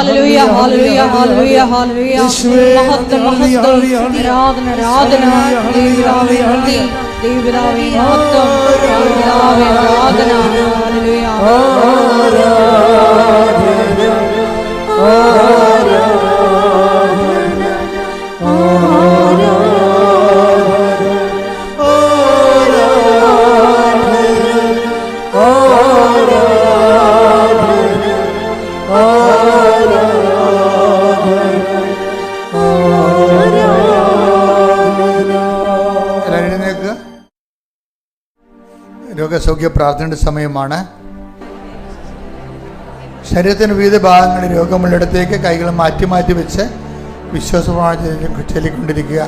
Hallelujah hallelujah hallelujah hallelujah മഹത്വ മഹത്വം hallelujah, hallelujah. ആരാധന ആരാധന ദൈവരാവേ നന്ദി ദൈവരാവേ മഹത്വം ദൈവപിതാവേ ആരാധന ഹല്ലേലൂയ എല്ലാവരും രോഗസൗഖ്യ പ്രാർത്ഥനയുടെ സമയമാണ്. ശരീരത്തിന് വിവിധ ഭാഗങ്ങളിൽ രോഗമുള്ളിടത്തേക്ക് കൈകൾ മാറ്റി മാറ്റി വെച്ച് വിശ്വാസപ്രമാണം ചൊല്ലിക്കൊണ്ടിരിക്കുക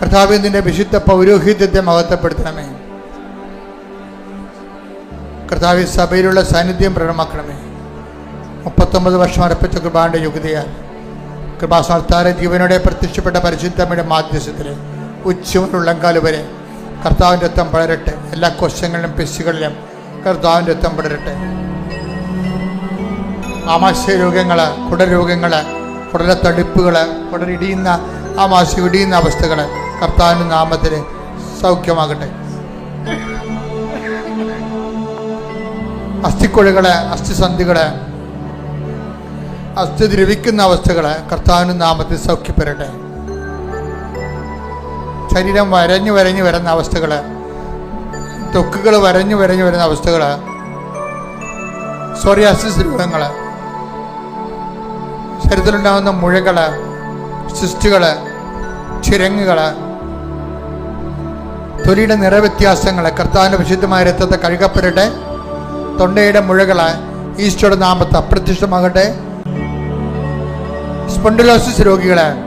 കർത്താവിന്റെ വിശുദ്ധ പൗരോഹിത്യത്തെ മഹത്വപ്പെടുത്തണമേ. കർത്താവ് സഭയിലുള്ള സാന്നിധ്യം പ്രകടമാക്കണമേ. മുപ്പത്തൊമ്പത് വർഷം അർപ്പിച്ച കൃപാന്റെ യോഗ്യതയാൽ കൃപാസ്മർത്താരെ ജീവനോടെ പ്രത്യക്ഷപ്പെട്ട പരിശുദ്ധമ്മയുടെ മാധ്യസ്ഥത്തിൽ ഉച്ചമുള്ളങ്കാൽ വരെ കർത്താവിന്റെ രക്തം പടരട്ടെ. എല്ലാ കോശങ്ങളിലും പെശുകളിലും കർത്താവിന്റെ രക്തം പടരട്ടെ. ആമാശയ രോഗങ്ങൾ കുടരോഗങ്ങൾ കുടലത്തടിപ്പുകൾ കുടലിടിയുന്ന ആമാശയം ഇടിയുന്ന അവസ്ഥകൾ കർത്താവിന്റെ നാമത്തിൽ സൗഖ്യമാകട്ടെ. അസ്ഥിക്കുഴകൾ അസ്ഥിസന്ധികൾ അസ്ഥി ദ്രവിക്കുന്ന അവസ്ഥകൾ കർത്താവിന്റെ നാമത്തിൽ സൗഖ്യപ്പെടട്ടെ. ശരീരം വരഞ്ഞു വരഞ്ഞു വരുന്ന അവസ്ഥകൾ തൊക്കുകൾ വരഞ്ഞു വരഞ്ഞു വരുന്ന അവസ്ഥകൾ സോറിയാസിസ് രോഗങ്ങൾ ശരീരത്തിലുണ്ടാകുന്ന മുഴകൾ സിസ്റ്റുകൾ ചിരങ്ങുകൾ തൊലിയുടെ നിറവ്യത്യാസങ്ങൾ കർത്താവിന്റെ വിശുദ്ധമായ രക്തത്തെ കഴുകപ്പെടട്ടെ. തൊണ്ടയുടെ മുഴകൾ ഈസ്റ്റോയുടെ നാമത്തെ അപ്രത്യക്ഷമാകട്ടെ. സ്പോണ്ടിലോസിസ് രോഗികളെ.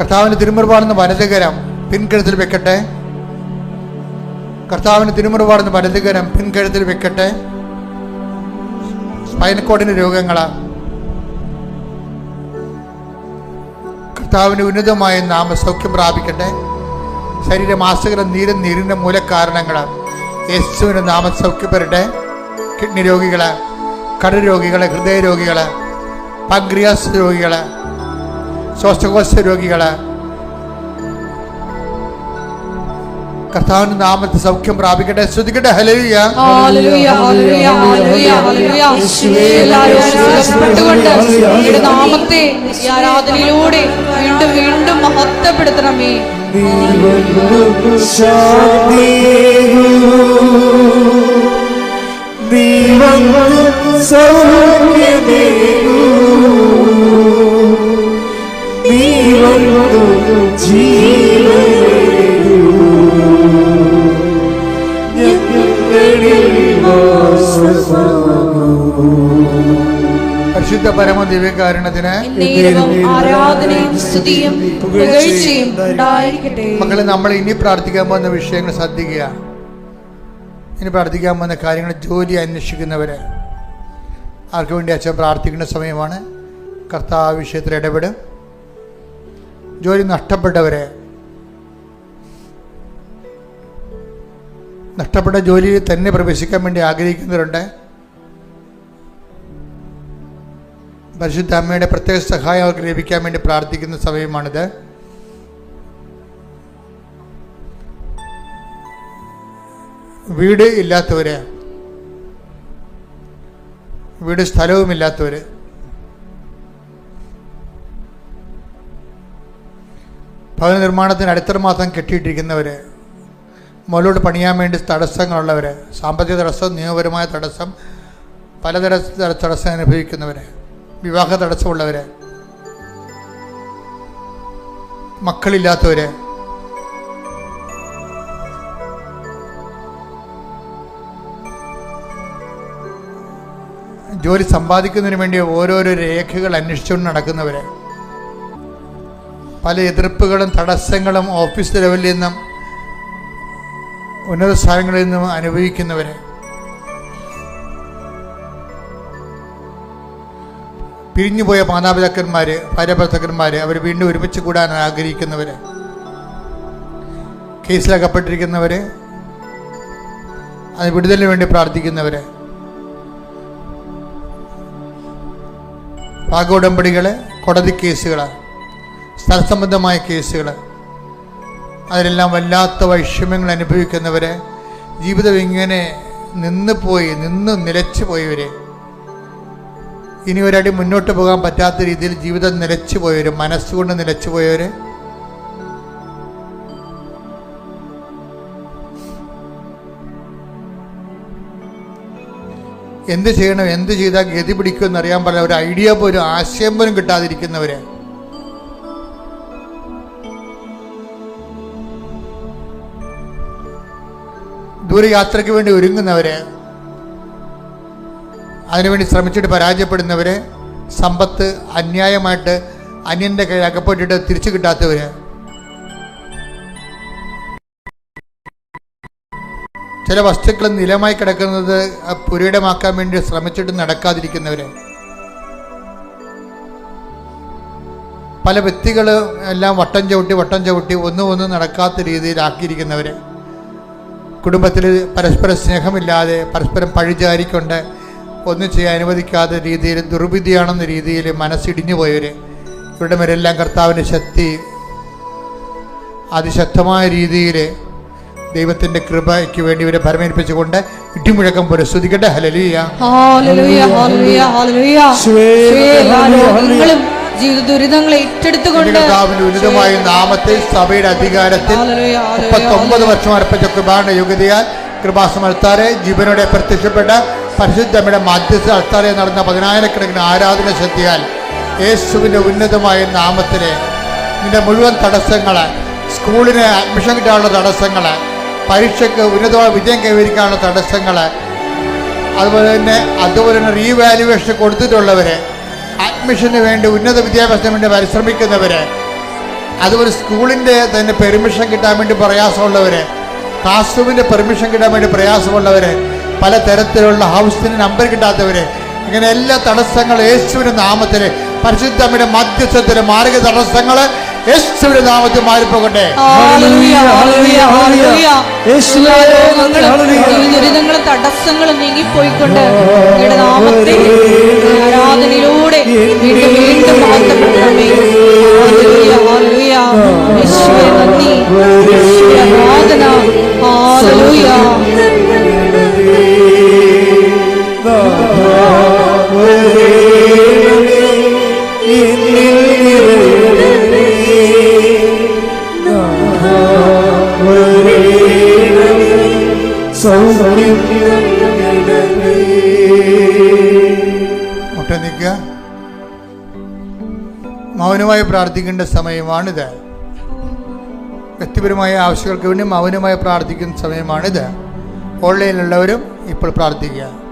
കർത്താവിന് തിരുമുറപാടുന്ന വലതുകരം പിൻകഴുത്തിൽ വെക്കട്ടെ. കർത്താവിന് തിരുമുറപാടുന്ന വലതുകരം പിൻകഴുത്തിൽ വെക്കട്ടെ. സ്പൈനക്കോഡിന് രോഗങ്ങളാ. കർത്താവിന് ഉന്നതമായ നാമ സൗഖ്യം പ്രാപിക്കട്ടെ. ശരീരം ആസുഖം നീരും നീരിന്റെ മൂലക്കാരണങ്ങൾ യേശുവിന്റെ നാമസൗഖ്യപ്പെടട്ടെ കിഡ്നി രോഗികൾ രോഗികളെ ഹൃദയ രോഗികളെ പഗ്രിയാസ് രോഗികൾ ശ്വാസകോശ രോഗികൾ കർത്താവിന്റെ നാമത്തെ സൗഖ്യം പ്രാപിക്കട്ടെ. ശ്രദ്ധിക്കട്ടെ അങ്ങയുടെ നാമത്തെ ആരാധനയിലൂടെ വീണ്ടും വീണ്ടും മഹത്വപ്പെടുത്തണമേ. പരിശുദ്ധ പരമ ദിവ്യകാരണത്തിന് മക്കളെ നമ്മൾ ഇനി പ്രാർത്ഥിക്കാൻ പോകുന്ന വിഷയങ്ങൾ ശ്രദ്ധിക്കുക. ഇനി പ്രാർത്ഥിക്കാൻ പോകുന്ന കാര്യങ്ങൾ ജോലി അന്വേഷിക്കുന്നവര്. ആർക്കു വേണ്ടി അച്ഛൻ പ്രാർത്ഥിക്കുന്ന സമയമാണ്. കർത്താവ് വിഷയത്തിൽ ഇടപെടും. ജോലി നഷ്ടപ്പെട്ടവരെ. നഷ്ടപ്പെട്ട ജോലിയിൽ തന്നെ പ്രവേശിക്കാൻ വേണ്ടി ആഗ്രഹിക്കുന്നവരുണ്ട്. പരിശുദ്ധ അമ്മയുടെ പ്രത്യേക സഹായം അവർക്ക് ലഭിക്കാൻ വേണ്ടി പ്രാർത്ഥിക്കുന്ന സമയമാണിത്. വീട് ഇല്ലാത്തവര് വീട് സ്ഥലവുമില്ലാത്തവര് ഭവന നിർമ്മാണത്തിന് അടുത്ത മാസം കെട്ടിയിട്ടിരിക്കുന്നവർ മുകളിലോട്ട് പണിയാൻ വേണ്ടി തടസ്സങ്ങളുള്ളവർ സാമ്പത്തിക തടസ്സം നിയമപരമായ തടസ്സം പലതര തടസ്സം അനുഭവിക്കുന്നവർ വിവാഹ തടസ്സമുള്ളവർ മക്കളില്ലാത്തവർ ജോലി സമ്പാദിക്കുന്നതിന് വേണ്ടി ഓരോരോ രേഖകൾ അന്വേഷിച്ചുകൊണ്ട് നടക്കുന്നവർ പല എതിർപ്പുകളും തടസ്സങ്ങളും ഓഫീസ് ലെവലിൽ നിന്നും ഉന്നത സ്ഥാനങ്ങളിൽ നിന്നും അനുഭവിക്കുന്നവരെ. പിരിഞ്ഞുപോയ മാതാപിതാക്കന്മാർ ഭാര്യഭർത്തക്കന്മാർ അവർ വീണ്ടും ഒരുമിച്ച് കൂടാൻ ആഗ്രഹിക്കുന്നവർ കേസിലകപ്പെട്ടിരിക്കുന്നവർ അത് വിടുതലിന് വേണ്ടി പ്രാർത്ഥിക്കുന്നവർ പാക ഉടമ്പടികൾ കോടതി കേസുകൾ സ്ഥലസംബന്ധമായ കേസുകൾ അതിലെല്ലാം വല്ലാത്ത വൈഷമ്യങ്ങൾ അനുഭവിക്കുന്നവരെ ജീവിതം ഇങ്ങനെ നിന്ന് പോയി നിന്ന് നിലച്ചു പോയവരെ. ഇനി ഒരടി മുന്നോട്ട് പോകാൻ പറ്റാത്ത രീതിയിൽ ജീവിതം നിലച്ചു പോയവർ മനസ്സുകൊണ്ട് നിലച്ചു പോയവർ എന്ത് ചെയ്യണം എന്ത് ചെയ്താൽ ഗതി പിടിക്കുമെന്ന് അറിയാൻ പാടില്ല. ഒരു ഐഡിയ പോലും ആശയം പോലും കിട്ടാതിരിക്കുന്നവര്. ദൂരയാത്രയ്ക്ക് വേണ്ടി ഒരുങ്ങുന്നവര് അതിനുവേണ്ടി ശ്രമിച്ചിട്ട് പരാജയപ്പെടുന്നവര് സമ്പത്ത് അന്യായമായിട്ട് അന്യന്റെ കയ്യിൽ അകപ്പെട്ടിട്ട് തിരിച്ചു കിട്ടാത്തവര്. ചില വസ്തുക്കൾ നിലമായി കിടക്കുന്നത് പുരയിടമാക്കാൻ വേണ്ടി ശ്രമിച്ചിട്ട് നടക്കാതിരിക്കുന്നവര്. പല വ്യക്തികൾ എല്ലാം വട്ടം ചവിട്ടി വട്ടം ചവിട്ടി ഒന്നും ഒന്നും നടക്കാത്ത രീതിയിലാക്കിയിരിക്കുന്നവര്. കുടുംബത്തിൽ പരസ്പര സ്നേഹമില്ലാതെ പരസ്പരം പഴിചാരിക്കൊണ്ട് ഒന്നും ചെയ്യാൻ അനുവദിക്കാത്ത രീതിയിൽ ദുർവിധിയാണെന്ന രീതിയിൽ മനസ്സിടിഞ്ഞു പോയവർ ഇവരുടെ മേലെല്ലാം കർത്താവിന്റെ ശക്തി അതിശക്തമായ രീതിയിൽ ദൈവത്തിന്റെ കൃപയ്ക്ക് വേണ്ടി ഇവരെ ഭരമേൽപ്പിച്ചുകൊണ്ട് ഇടിമുഴക്കം പോലെ സ്തുതിക്കട്ടെ. ഹലലിയ ജീവിത ദുരിതങ്ങൾ ഏറ്റെടുത്തുകൊണ്ട് നാമത്തെ ഉന്നതമായ നാമത്തെ സഭയുടെ അധികാരത്തിൽ മുപ്പത്തൊമ്പത് വർഷം അർപ്പിച്ച കൃപാണ യോഗ്യതയാൽ കൃപാസം അൾത്താറെ ജീവനോടെ പ്രത്യക്ഷപ്പെട്ട പരിശുദ്ധമ്മയുടെ മധ്യസ്ഥ അൾത്താറെ നടന്ന പതിനായിരക്കണക്കിന് ആരാധന ശക്തിയാൽ യേശുവിന്റെ ഉന്നതമായ നാമത്തിലെ നിന്റെ മുഴുവൻ തടസ്സങ്ങൾ സ്കൂളിന് അഡ്മിഷൻ കിട്ടാനുള്ള തടസ്സങ്ങൾ പരീക്ഷയ്ക്ക് ഉന്നതമായ വിജയം കൈവരിക്കാനുള്ള തടസ്സങ്ങൾ അതുപോലെ തന്നെ അതുപോലെ തന്നെ റീവാലുവേഷൻ കൊടുത്തിട്ടുള്ളവര് അഡ്മിഷന് വേണ്ടി ഉന്നത വിദ്യാഭ്യാസത്തിന് വേണ്ടി പരിശ്രമിക്കുന്നവര് അതുപോലെ സ്കൂളിന്റെ തന്നെ പെർമിഷൻ കിട്ടാൻ വേണ്ടി പ്രയാസമുള്ളവര് ക്ലാസ് റൂമിന്റെ പെർമിഷൻ കിട്ടാൻ വേണ്ടി പ്രയാസമുള്ളവര് പല തരത്തിലുള്ള ഹൗസിന് നമ്പർ കിട്ടാത്തവര് ഇങ്ങനെ എല്ലാ തടസ്സങ്ങളും യേശുവിന്റെ നാമത്തിൽ പരിശുദ്ധമ്മയുടെ മധ്യസ്ഥത്തിലെ മാർഗ തടസ്സങ്ങൾ യേശുവിന്റെ നാമത്തിൽ മാറിപ്പോകട്ടെ. ദുരിതങ്ങളും തടസ്സങ്ങളും നീങ്ങിപ്പോയിക്കൊണ്ട് അങ്ങയുടെ നാമത്തെ ആരാധനയിലൂടെ വീണ്ടും വീണ്ടും. യേശുവേ നന്ദി. നിൽക്കുക മൗനമായി പ്രാർത്ഥിക്കേണ്ട സമയമാണിത്. വ്യക്തിപരമായ ആവശ്യങ്ങൾക്ക് വേണ്ടി മൗനമായി പ്രാർത്ഥിക്കുന്ന സമയമാണിത്. ഓൺലൈനിലുള്ളവരും ഇപ്പോൾ പ്രാർത്ഥിക്കുക.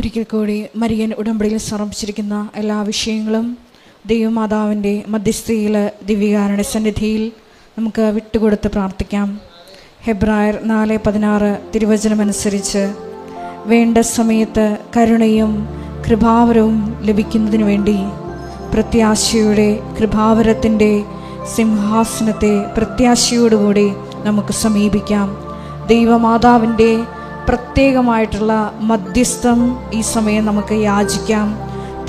ഒരിക്കൽ കൂടി മരിയൻ ഉടമ്പടിയിൽ സമർപ്പിച്ചിരിക്കുന്ന എല്ലാ വിഷയങ്ങളും ദൈവമാതാവിന്റെ മധ്യസ്ഥയിൽ ദിവ്യകാരുടെ സന്നിധിയിൽ നമുക്ക് വിട്ടുകൊടുത്ത് പ്രാർത്ഥിക്കാം. ഹെബ്രായർ നാല് പതിനാറ് തിരുവചനമനുസരിച്ച് വേണ്ട സമയത്ത് കരുണയും കൃപാവരവും ലഭിക്കുന്നതിന് വേണ്ടി പ്രത്യാശയുടെ കൃപാവരത്തിന്റെ സിംഹാസനത്തെ പ്രത്യാശയോടുകൂടി നമുക്ക് സമീപിക്കാം. ദൈവമാതാവിന്റെ പ്രത്യേകമായിട്ടുള്ള മധ്യസ്ഥം ഈ സമയം നമുക്ക് യാചിക്കാം.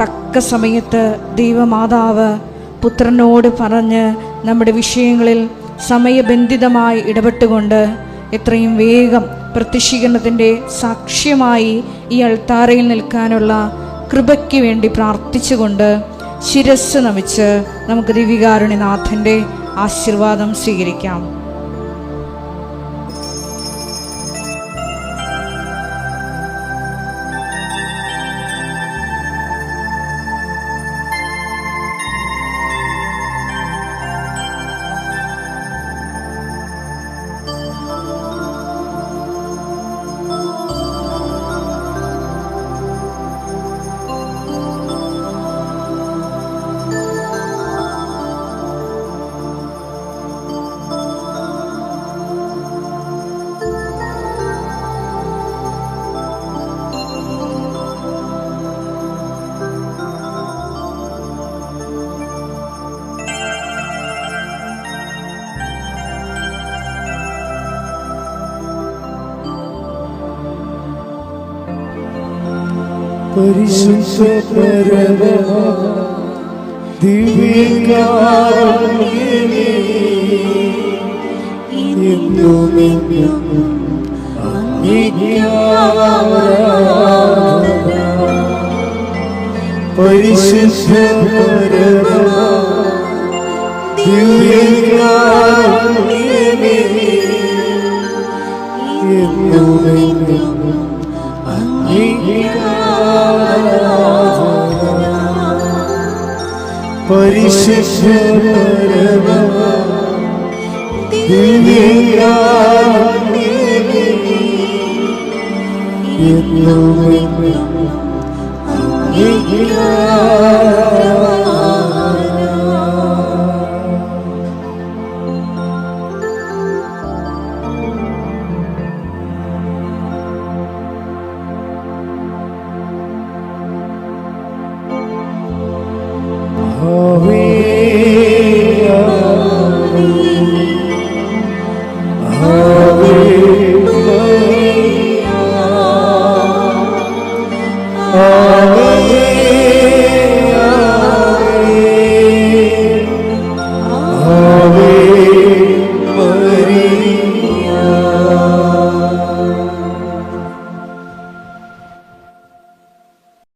തക്ക സമയത്ത് ദൈവമാതാവ് പുത്രനോട് പറഞ്ഞ് നമ്മുടെ വിഷയങ്ങളിൽ സമയബന്ധിതമായി ഇടപെട്ടുകൊണ്ട് എത്രയും വേഗം പ്രത്യക്ഷീകരണത്തിന്റെ സാക്ഷ്യമായി ഈ അൾത്താരയിൽ നിൽക്കാനുള്ള കൃപയ്ക്ക് വേണ്ടി പ്രാർത്ഥിച്ചുകൊണ്ട് ശിരസ് നമിച്ച് നമുക്ക് ദിവികാരുണിനാഥന്റെ ആശീർവാദം സ്വീകരിക്കാം. പരിശുദ്ധ പരമ ദിവ്യകാരുണ്യമേ എന്നും എന്നും പരിശുദ്ധ പരമ ദിവ്യകാരുണ്യമേ എന്നും എന്നും പരിശുദ്ധ എന്നും